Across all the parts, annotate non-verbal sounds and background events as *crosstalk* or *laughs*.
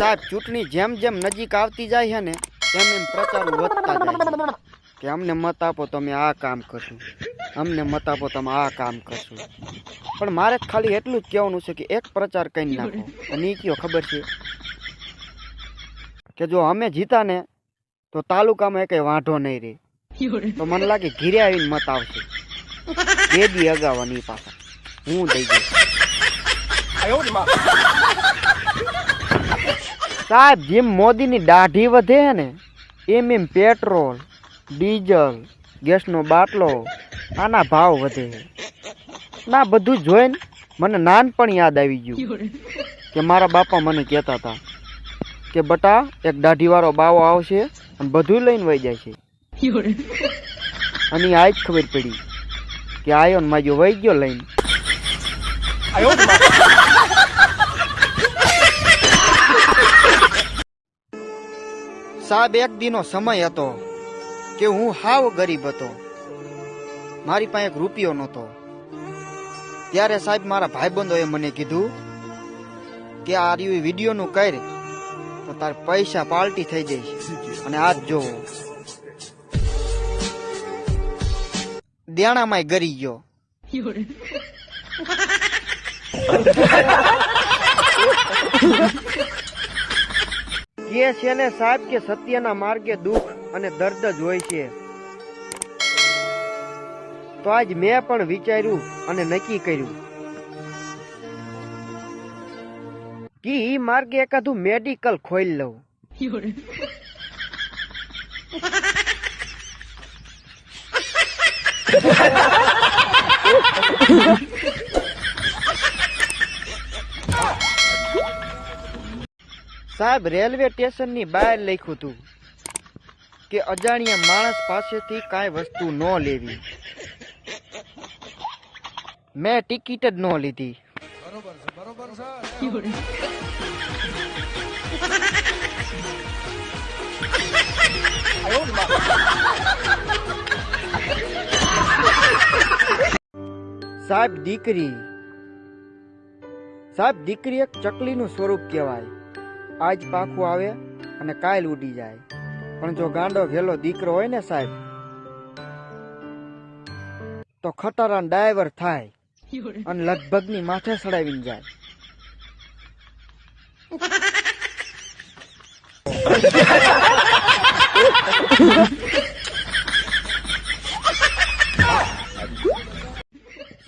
સાહેબ, ચૂંટણી જેમ જેમ નજીક આવતી જાય છે ને, તેમ એમ પ્રચારો વધતા જાય કે અમને મત આપો, તમે આ કામ કરશું. અમને મત આપો, તમે આ કામ કરશું. પણ મારે ખાલી એટલું જ કહેવાનું છે કે એક પ્રચાર કરી નાખો. અને એ કયો, ખબર છે? કે જો અમે જીતા ને, તો તાલુકામાં કઈ વાંધો નહીં રહે. તો મને લાગે ઘીરે આવીને મત આવશે. બે દી અગાવાની પાછા. હું દઈ દઈશ. સાહેબ, જેમ મોદીની દાઢી વધે ને, એમ એમ પેટ્રોલ, ડીઝલ, ગેસનો બાટલો આના ભાવ વધે ના, બધું જોઈને મને નાનપણ યાદ આવી ગયું કે મારા બાપા મને કહેતા હતા કે, બટા, એક દાઢીવાળો બાવો આવશે અને બધું લઈને વહી જાય છે. અને આ જ ખબર પડી કે આયો ને માજો વહી ગયો લઈને. સાહેબ એક દીનો સમય હતો કે હું હાવ ગરીબ હતો મારી પાસે એક રૂપિયો નહોતો ત્યારે સાહેબ મારા ભાઈબંધોએ મને કીધું કે આ રહ્યું વિડીયોનું કર તો તાર પૈસા પાલટી થઈ જઈશ અને આજ જોવો દેણામાંય ગરી ગયો કે છે ને સાહેબ કે સત્યના માર્ગે દુઃખ અને દર્દ જ હોય છે. તો આજ મેં પણ વિચાર્યું અને નક્કી કર્યું. કે ઈ માર્ગે એકાદું મેડિકલ ખોલી લઉં. *laughs* સાહેબ, રેલવે સ્ટેશનની બહાર લખ્યું હતું કે અજાણ્યા માણસ પાસેથી કાંઈ વસ્તુ ન લેવી. મેં ટિકિટ જ ન લીધી. સાહેબ, દીકરી. સાહેબ, દીકરી એક ચકલીનું સ્વરૂપ કહેવાય. આજ પાખું આવે અને કાલ ઉડી જાય. પણ જો ગાંડો ઘેલો દીકરો હોય ને સાહેબ, તો ખટારા ડાયવર થાય અને લગભગની માથે સડાવીને જાય.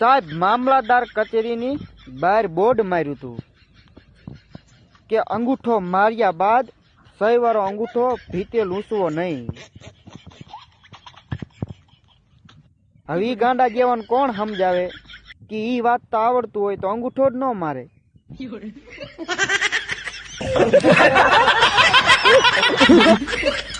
સાહેબ, મામલાદાર કચેરીની બહાર બોર્ડ માર્યું હતું. કે અંગૂઠો માર્યા બાદ સહીવાળો અંગૂઠો ભીતે લૂંસવો નહીં. હવે ગાંડા જેવાનું કોણ સમજાવે? કે ઈ વાત તો આવડતું હોય તો અંગૂઠો જ ન મારે. *laughs* *laughs* *laughs*